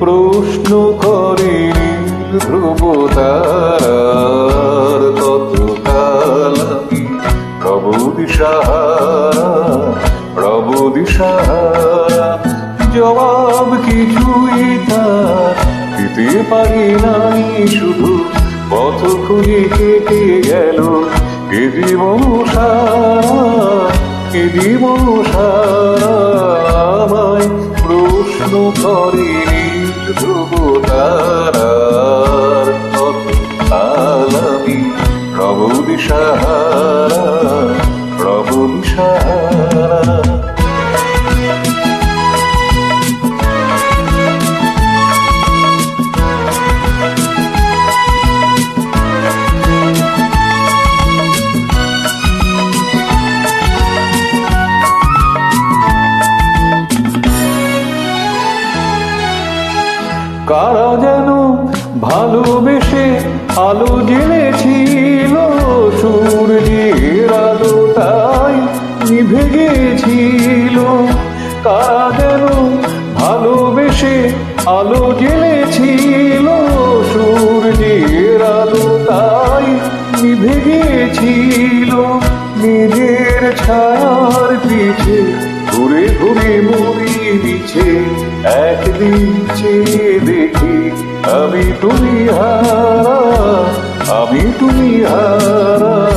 প্রশ্ন করে ধ্রুব কতকাল আমি প্রভু দিশাহারা প্রভু দিশাহারা জবাব কিছুই তার দিতে পারি নাই। শুধু পথ খুঁজে কেটে গেল। এ জীবন সারা এ জীবন আমায় প্রশ্ন করে? নীল ধ্রুব তারার কত প্রভু দিশাহারা প্রভু দিশাহারা। কারা যেন ভালোবেসে আলো জেনেছিল, সূর্যের আলো তাই নিভে গেছিল। কারা যেন ভালোবেসে আলো জেনেছিল, সূর্যের আলো তাই নিভে গেছিল। নিজের ছায়ার পিছে ঘুরে ঘুরে মরি মিছে একদিন চেয়ে দেখি আমি তুমি হারা আমি তুমি হারা।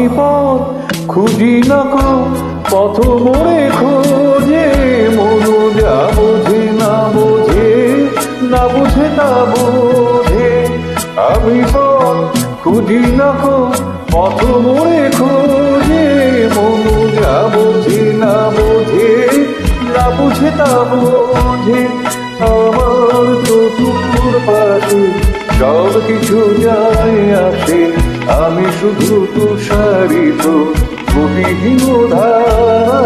আমি পথ খুঁজি না কো, পথ মোড়ে খোঁজে, মনু যা বোঝে না বোঝে, না বুঝে তা বোঝে। আমি পথ খুঁজি না কো, পথ মোড়ে খোঁজে, মনু যা বোঝে না বোঝে, না বুঝে তা বোঝে। আমার তো পাশে সব কিছু যায় আসে আমি শুধু তুষারিত কোটিহীন ধারা,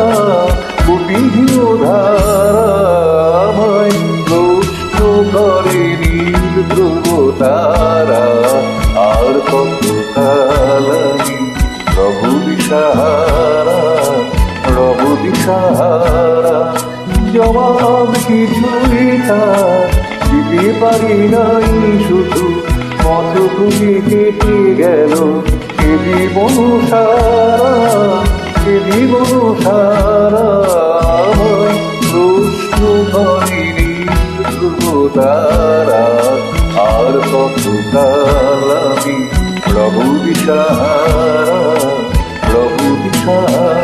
কোটিহীন দিশাহারা দিশাহারা। জবাব কিছুই তার দিতে পারি নাই শুধু দুপুরে কেটে গেল। এ জীবন সারা, এ সারা। তারা আর কতকাল প্রভু বিশারা প্রভু বিশারা